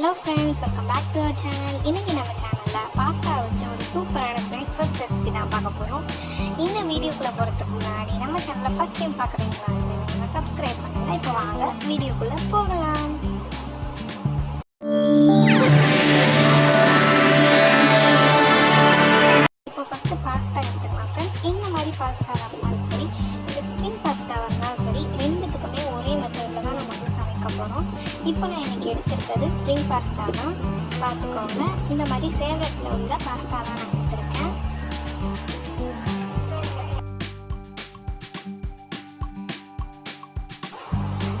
Hello friends welcome back to our channel இன்றைக்கி நம்ம சேனலில் பாஸ்தா வச்சு ஒரு சூப்பரான பிரேக்ஃபாஸ்ட் ரெசிபி தான் பார்க்க போகிறோம் இந்த வீடியோக்குள்ளே போகிறதுக்கு முன்னாடி நம்ம சேனலை ஃபஸ்ட் டைம் பார்க்குறீங்களா நம்ம சப்ஸ்கிரைப் பண்ணுங்கள் இப்போ வாங்க வீடியோக்குள்ளே போகலாம். இப்போ ஃபஸ்ட்டு பாஸ்தா எடுத்துக்கலாம் ஃப்ரெண்ட்ஸ் இந்த மாதிரி பாஸ்தா இருந்தாலும் சரி இப்போ நான் எனக்கு எடுத்திருக்கிறது ஸ்ப்ரிங் பாஸ்தா தான். பார்த்துக்கோங்க. இந்த மாதிரி சேவரட்டில் உள்ள பாஸ்தா தான் நான் எடுத்திருக்கேன்.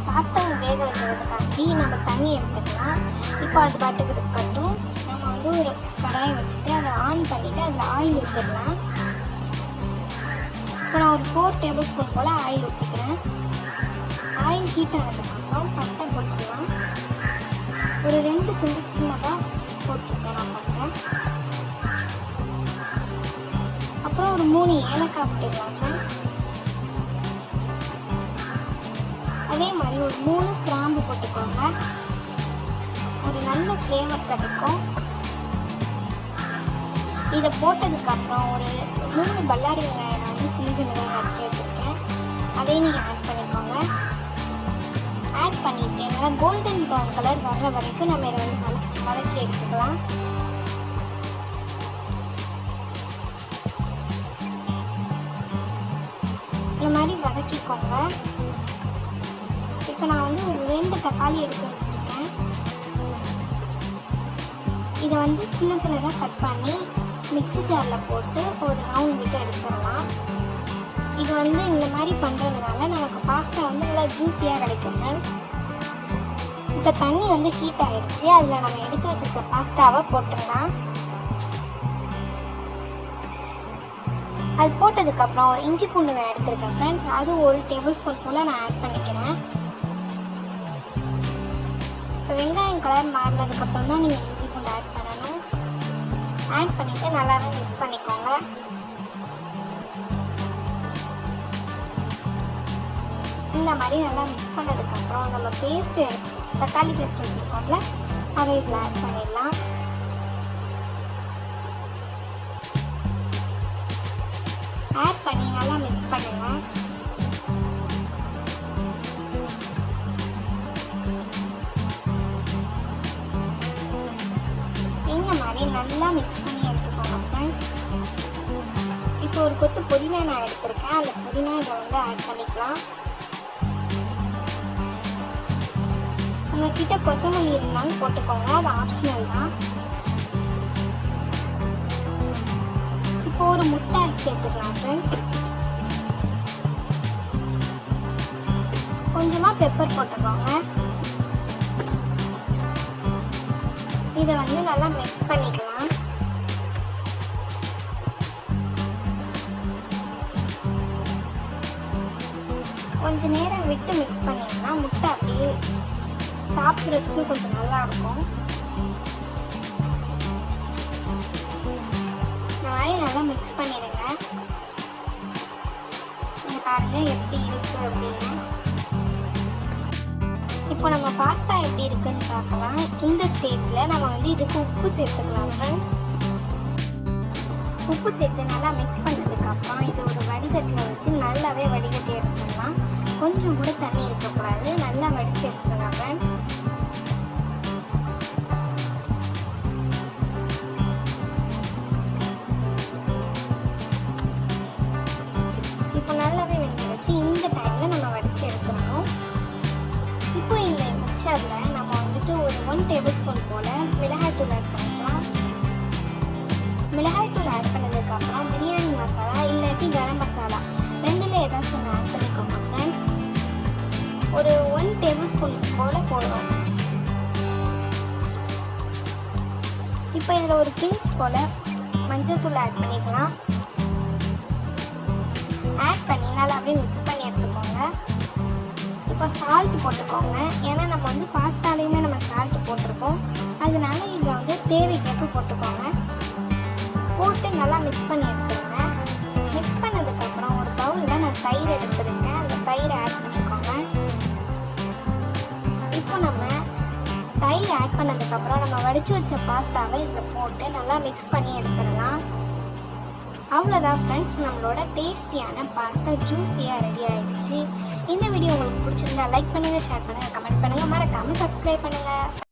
பாஸ்தாவை வேக வைக்கிறதுக்காண்டி நம்ம தண்ணி எடுத்துக்கலாம். இப்போ அது பாட்டுக்கு இருக்கட்டும். நம்ம வந்து ஒரு கடாயை வச்சுட்டு அதை ஆன் பண்ணிவிட்டு அதில் ஆயில் ஊற்றிடலாம் இப்போ நான் ஒரு ஃபோர் டேபிள் ஸ்பூன் போல் ஆயில் ஊற்றிக்கிறேன் ஆயில் ஹீட் ஆனதுக்கப்புறம் பட்டை ஒரு ரெண்டு துண்டு சின்னதாக போட்டிருக்கேன் நான் பார்த்தேன் அப்புறம் ஒரு மூணு ஏலக்காய் போட்டுக்கலாம் ஃப்ரெண்ட்ஸ் அதே மாதிரி ஒரு மூணு கிராம்பு போட்டுக்கோங்க. ஒரு நல்ல ஃப்ளேவர் கிடைக்கும். இதை போட்டதுக்கப்புறம் ஒரு மூணு பல்லாரி வெங்காயம் நான் வந்து சின்ன சின்னதாக நறுக்கி வச்சுருக்கேன். அதையும் நீங்கள் ஆட் பண்ணிக்கோங்க. ஆட் பண்ணிவிட்டு நல்லா கோல்டன் ப்ரௌன் கலர் வர்ற வரைக்கும் நம்ம இதை வந்து நல்லா வதக்கி எடுத்துக்கலாம். இந்த மாதிரி வதக்கிக்கோங்க. இப்போ நான் வந்து ஒரு ரெண்டு தக்காளி எடுத்து வச்சுருக்கேன். இதை வந்து சின்ன சின்னதாக கட் பண்ணி மிக்ஸி ஜாரில் போட்டு வந்து இந்த மாதிரி பண்ணுறதுனால நமக்கு பாஸ்தா வந்து நல்லா ஜூஸியாக கிடைக்கும் ஃப்ரெண்ட்ஸ் இப்போ தண்ணி வந்து ஹீட் ஆகிடுச்சு அதில் நம்ம எடுத்து வச்சுருக்க பாஸ்தாவை போட்டுடலாம். அது போட்டதுக்கப்புறம் ஒரு இஞ்சி பூண்டு நான் எடுத்துருக்கேன் ஃப்ரெண்ட்ஸ் அது ஒரு டேபிள் ஸ்பூன் போல் நான் ஆட் பண்ணிக்கிறேன். இப்போ வெங்காயம் கலர் மாறினதுக்கப்புறம் தான் நீங்கள் இஞ்சி பூண்டு ஆட் பண்ணணும். ஆட் பண்ணிவிட்டு நல்லாவே மிக்ஸ் பண்ணிக்கோங்க. இந்த மாதிரி நல்லா மிக்ஸ் பண்ணதுக்கப்புறம் நம்ம பேஸ்ட்டு தக்காளி பேஸ்ட் வச்சுருக்கோம்ல அதை இதில் ஆட் பண்ணிடலாம். ஆட் பண்ணி நல்லா மிக்ஸ் பண்ணுங்கள் இந்த மாதிரி நல்லா மிக்ஸ் பண்ணி எடுத்துக்கோங்க ஃப்ரெண்ட்ஸ் இப்போ ஒரு கொத்து புதினா நான் எடுத்திருக்கேன். அந்த புதினா இதை வந்து ஆட் பண்ணிக்கலாம். உங்ககிட்ட கொத்தமல்லி இருந்தாலும் போட்டுக்கோங்க. அது ஆப்ஷனல் தான். இப்போ ஒரு முட்டை சேர்த்துக்கலாம் ஃப்ரெண்ட்ஸ் கொஞ்சமாக பெப்பர் போட்டுக்கோங்க. இதை வந்து நல்லா மிக்ஸ் பண்ணிக்கலாம். கொஞ்ச நேரம் விட்டு மிக்ஸ் பண்ணிங்கன்னா முட்டை அப்படியே சாப்பிட்றதுக்கு கொஞ்சம் நல்லா இருக்கும் இந்த மாதிரி நல்லா மிக்ஸ் பண்ணிடுங்க. இங்க பாருங்க எப்படி இருக்கு அப்படின்னு. இப்போ நம்ம பாஸ்தா எப்படி இருக்குன்னு பார்க்கலாம். இந்த ஸ்டேஜில் நம்ம வந்து இதுக்கு உப்பு சேர்த்துக்கலாம் ஃப்ரெண்ட்ஸ் உப்பு சேர்த்து நல்லா மிக்ஸ் பண்ணதுக்கப்புறம் இது ஒரு வடிகட்டில் வச்சு நல்லாவே வடிகட்டி எடுத்துடலாம். கொஞ்சம் கூட தண்ணி இருக்கக்கூடாது. நல்லா வடித்து எடுத்துடலாம் ஃப்ரெண்ட்ஸ் இப்போ நல்லாவே வெந்து வச்சு இந்த டைமில் நம்ம வடித்து எடுத்துடணும் இப்போ இந்த மிக்சரில் நம்ம வந்துட்டு ஒரு ஒன் டேபிள் ஸ்பூன் போல் மிளகாய் தூள் பண்ணிக்கலாம் ஸ்பூன் போல் போடுவோம் இப்போ இதில் ஒரு பிஞ்ச் போல் மஞ்சள் தூள் ஆட் பண்ணிக்கலாம் ஆட் பண்ணி நல்லாவே மிக்ஸ் பண்ணி எடுத்துக்கோங்க இப்போ சால்ட் போட்டுக்கோங்க ஏன்னா நம்ம வந்து பாஸ்தாலையுமே நம்ம சால்ட் போட்டிருக்கோம் அதனால இதில் வந்து தேவைக்கேற்ப போட்டுக்கோங்க போட்டு நல்லா மிக்ஸ் பண்ணி எடுத்துக்கோங்க பண்ணதுக்கப்புறம் நம்ம வடித்து வச்ச பாஸ்தாவை இதில் போட்டு நல்லா மிக்ஸ் பண்ணி எடுத்துடலாம். அவ்வளோதான் ஃப்ரெண்ட்ஸ் நம்மளோட டேஸ்டியான பாஸ்தா ஜூஸியாக ரெடி ஆகிடுச்சு இந்த வீடியோ உங்களுக்கு பிடிச்சிருந்தா லைக் பண்ணுங்கள் ஷேர் பண்ணுங்கள் கமெண்ட் பண்ணுங்கள் மறக்காமல் சப்ஸ்கிரைப் பண்ணுங்கள்